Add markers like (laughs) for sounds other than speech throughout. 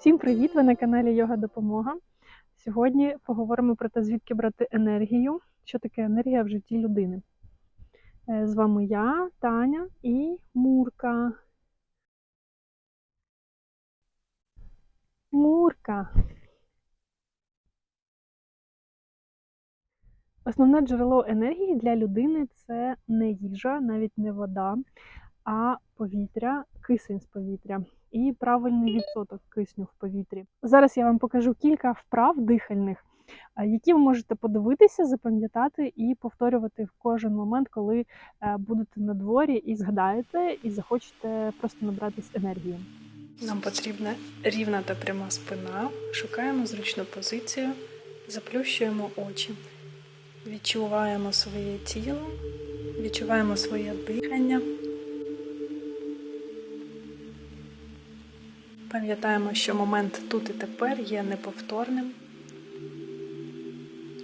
Всім привіт! Ви на каналі Йога Допомога. Сьогодні поговоримо про те, звідки брати енергію, що таке енергія в житті людини. Е, З вами я, Таня і Мурка. Мурка. Основне джерело енергії для людини це не їжа, навіть не вода, а повітря, кисень з повітря і правильний відсоток кисню в повітрі. Зараз я вам покажу кілька вправ дихальних, які ви можете подивитися, запам'ятати і повторювати в кожен момент, коли е, будете на дворі і згадаєте, і захочете просто набратись енергії. Нам потрібна рівна та пряма спина. Шукаємо зручну позицію, заплющуємо очі, відчуваємо своє тіло, відчуваємо своє дихання. Пам'ятаємо, що момент тут і тепер є неповторним,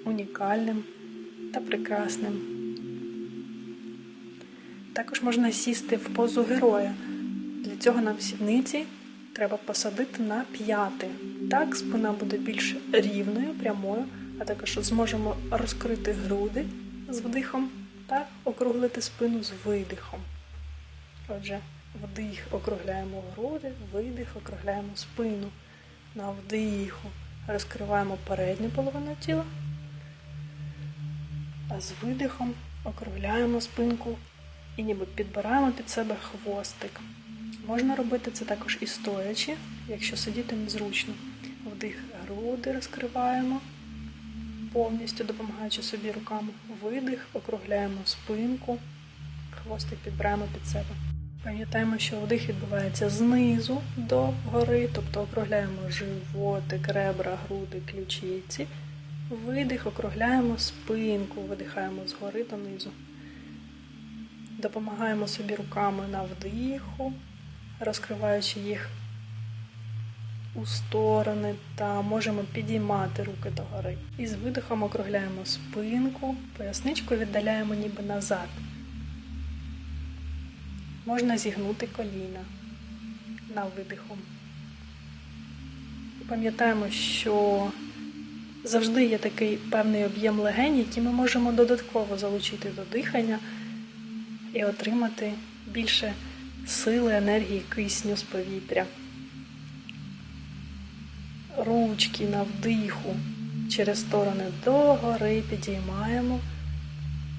унікальним та прекрасним. Також можна сісти в позу героя. Для цього нам сідниці треба посадити на п'яти. Так спина буде більш рівною, прямою, а також зможемо розкрити груди з вдихом та округлити спину з видихом. Отже, вдих округляємо груди, видих округляємо спину. На вдиху розкриваємо передню половину тіла, а з видихом округляємо спинку і ніби підбираємо під себе хвостик. Можна робити це також і стоячи, якщо сидіти незручно. Вдих груди розкриваємо, повністю допомагаючи собі руками. Видих, округляємо спинку, хвостик підбираємо під себе. Пам'ятаємо, що вдих відбувається знизу до гори, тобто округляємо животик, ребра, груди, ключиці. Видих, округляємо спинку, видихаємо згори донизу. Допомагаємо собі руками на вдиху, розкриваючи їх у сторони та можемо підіймати руки догори. І з видихом округляємо спинку, поясничку віддаляємо ніби назад. Можна зігнути коліна на видиху. Пам'ятаємо, що завжди є такий певний об'єм легень, який ми можемо додатково залучити до дихання і отримати більше сили, енергії, кисню з повітря. Ручки на вдиху через сторони догори підіймаємо,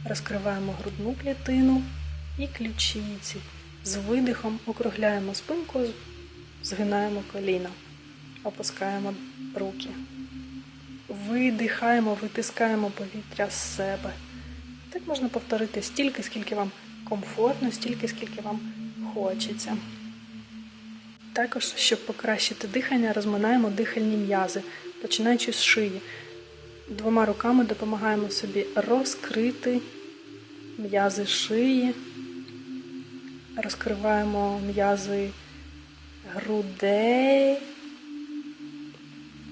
розкриваємо грудну клітину і ключиці. З видихом округляємо спинку, згинаємо коліна, опускаємо руки. Видихаємо, витискаємо повітря з себе. Так можна повторити стільки, скільки вам комфортно, стільки, скільки вам хочеться. Також, щоб покращити дихання, розминаємо дихальні м'язи, починаючи з шиї. Двома руками допомагаємо собі розкрити м'язи шиї, розкриваємо м'язи грудей,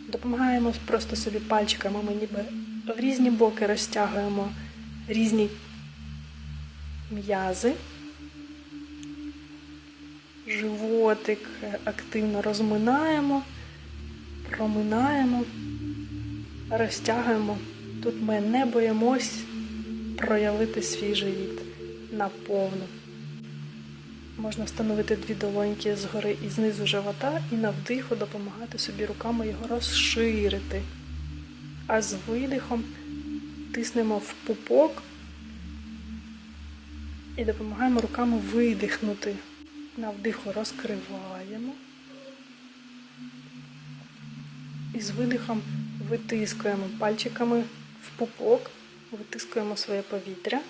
допомагаємо просто собі пальчиками, ми ніби в різні боки розтягуємо різні м'язи. Животик активно розминаємо, проминаємо, розтягуємо. Тут ми не боїмось проявити свій живіт наповну. Можна встановити дві долоньки згори і знизу живота і на вдиху допомагати собі руками його розширити. А з видихом тиснемо в пупок і допомагаємо руками видихнути. На вдиху розкриваємо. І з видихом витискуємо пальчиками в пупок, витискуємо своє повітря.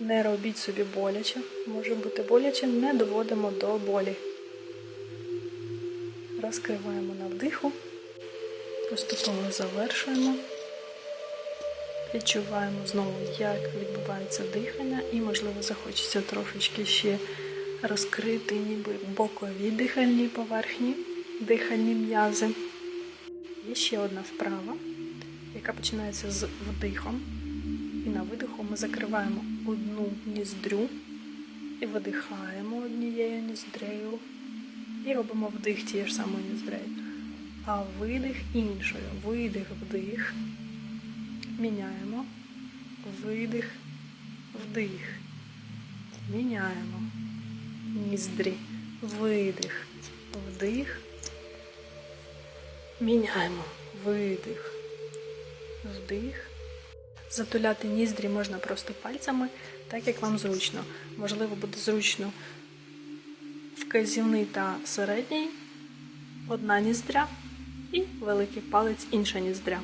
Не робіть собі боляче. Може бути боляче, не доводимо до болі. Розкриваємо на вдиху, поступово завершуємо. Відчуваємо знову, як відбувається дихання, і, можливо, захочеться трошечки ще розкрити ніби бокові дихальні поверхні, дихальні м'язи. Є ще одна вправа, яка починається з вдихом. І на видиху ми закриваємо одну ніздрю і видихаємо однією ніздрею. І робимо вдих тією ж самою ніздрею. а видих іншою. Видих, вдих. Міняємо. Видих, вдих. Міняємо. Ніздрі. Видих, вдих. Міняємо. Видих, вдих. Затуляти ніздрі можна просто пальцями, так як вам зручно. Можливо, буде зручно вказівний та середній, одна ніздря і великий палець інша ніздря.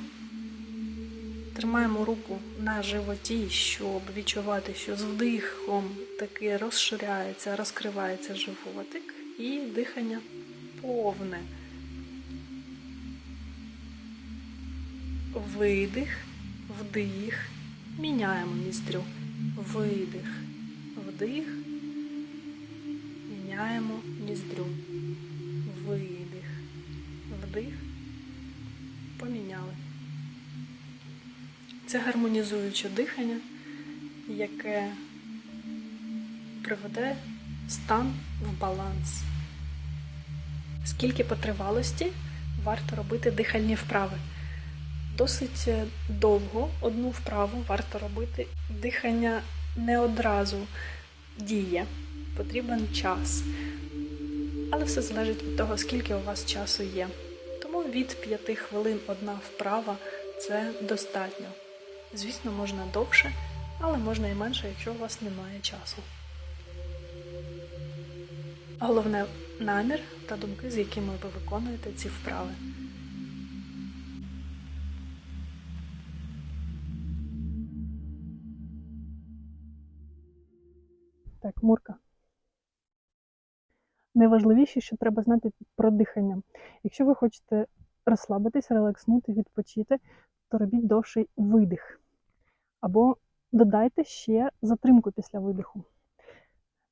Тримаємо руку на животі, щоб відчувати, що з вдихом таки розширяється, розкривається животик і дихання повне. Видих, вдих, міняємо ніздрю. Видих, вдих, міняємо ніздрю. Видих, вдих, поміняли. Це гармонізуюче дихання, яке приведе стан в баланс. Скільки по тривалості варто робити дихальні вправи? Досить довго одну вправу варто робити. Дихання не одразу діє, потрібен час. Але все залежить від того, скільки у вас часу є. Тому від 5 хвилин одна вправа це достатньо. Звісно, можна довше, але можна і менше, якщо у вас немає часу. Головне намір та думки, з якими ви виконуєте ці вправи. Мурка. Найважливіше, що треба знати про дихання. Якщо ви хочете розслабитись, релакснути, відпочити, то робіть довший видих. Або додайте ще затримку після видиху.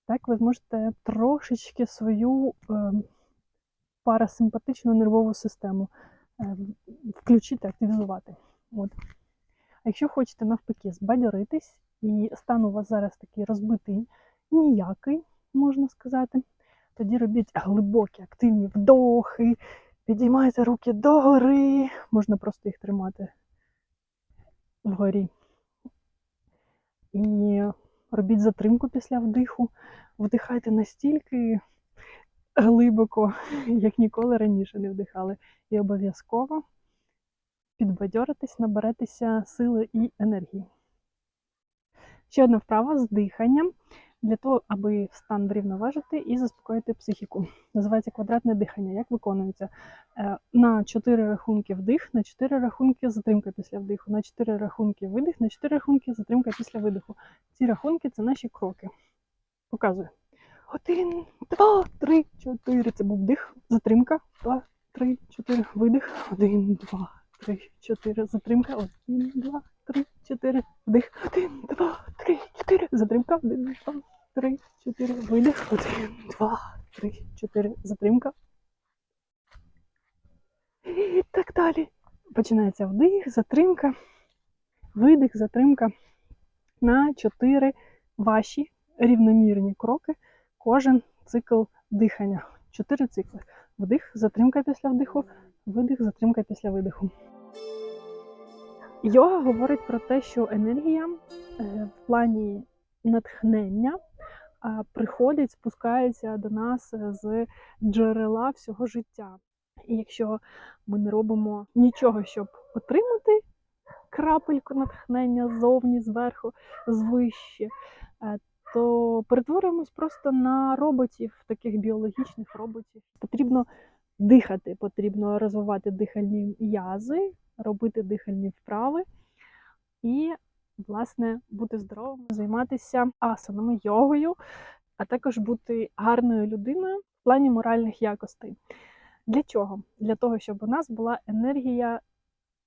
Так ви зможете трошечки свою е, парасимпатичну нервову систему е, включити, активізувати. От. А якщо хочете навпаки збадьоритись, і стан у вас зараз такий розбитий, ніякий, можна сказати, тоді робіть глибокі активні вдохи, підіймайте руки догори, можна просто їх тримати вгорі. І робіть затримку після вдиху, вдихайте настільки глибоко, як ніколи раніше не вдихали. І обов'язково підбадьоритесь, наберетеся сили і енергії. Ще одна вправа з диханням для того, аби стан врівноважити і заспокоїти психіку. Називається квадратне дихання. Як виконується? Е, На 4 рахунки вдих, на 4 рахунки затримка після вдиху, на 4 рахунки видих, на 4 рахунки затримка після видиху. Ці рахунки це наші кроки. Показую. Один, два, три, чотири. Це був вдих, затримка. Два, три, чотири, видих. Один, два, три, чотири. Затримка. Один, два, три, чотири. Вдих. Один, два, три, чотири. Затримка. Один, два, три, чотири. Видих. Один, два, три, чотири. Затримка. І так далі. Починається вдих, затримка, видих, затримка. На чотири ваші рівномірні кроки. Кожен цикл дихання. Чотири цикли. Вдих, затримка після вдиху, видих, затримка після видиху. Йога говорить про те, що енергія е, в плані натхнення приходить, спускається до нас е, з джерела всього життя. І якщо ми не робимо нічого, щоб отримати крапельку натхнення ззовні, зверху, звище, е, то перетворюємось просто на роботів, таких біологічних роботів. Потрібно дихати, потрібно розвивати дихальні язи, робити дихальні вправи і, власне, бути здоровим, займатися асанами, йогою, а також бути гарною людиною в плані моральних якостей. Для чого? Для того, щоб у нас була енергія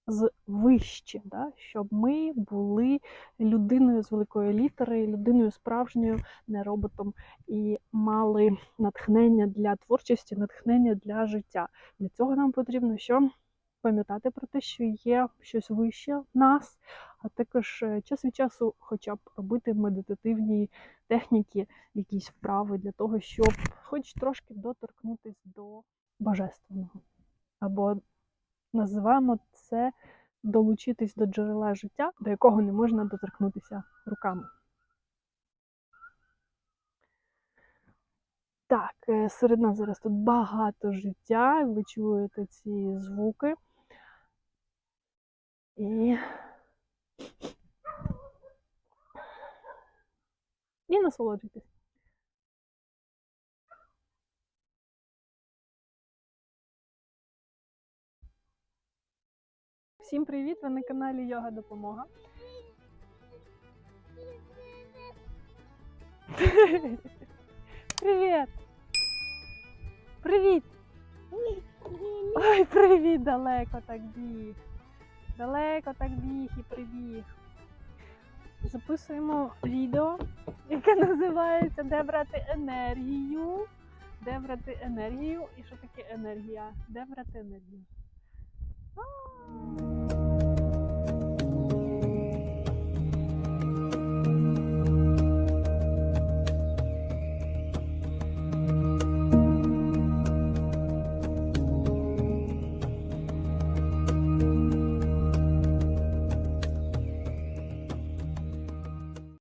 з вище, да? щоб ми були людиною з великої літери, людиною справжньою, не роботом, і мали натхнення для творчості, натхнення для життя. Для цього нам потрібно що? Пам'ятати про те, що є щось вище нас, а також е, час від часу, хоча б робити медитативні техніки, якісь вправи для того, щоб хоч трошки доторкнутись до божественного або Називаємо це долучитись до джерела життя, до якого не можна доторкнутися руками. Так, е, серед нас зараз тут багато життя, ви чуєте ці звуки. І. І насолоджуйтесь. Всім привіт! Ви на каналі Йога Допомога. Привіт! Привіт! Ой, привіт, далеко так біг. Далеко так біг і прибіг. Записуємо відео, яке (laughs) називається Де брати енергію. Де брати енергію? І що таке енергія? Де брати енергію?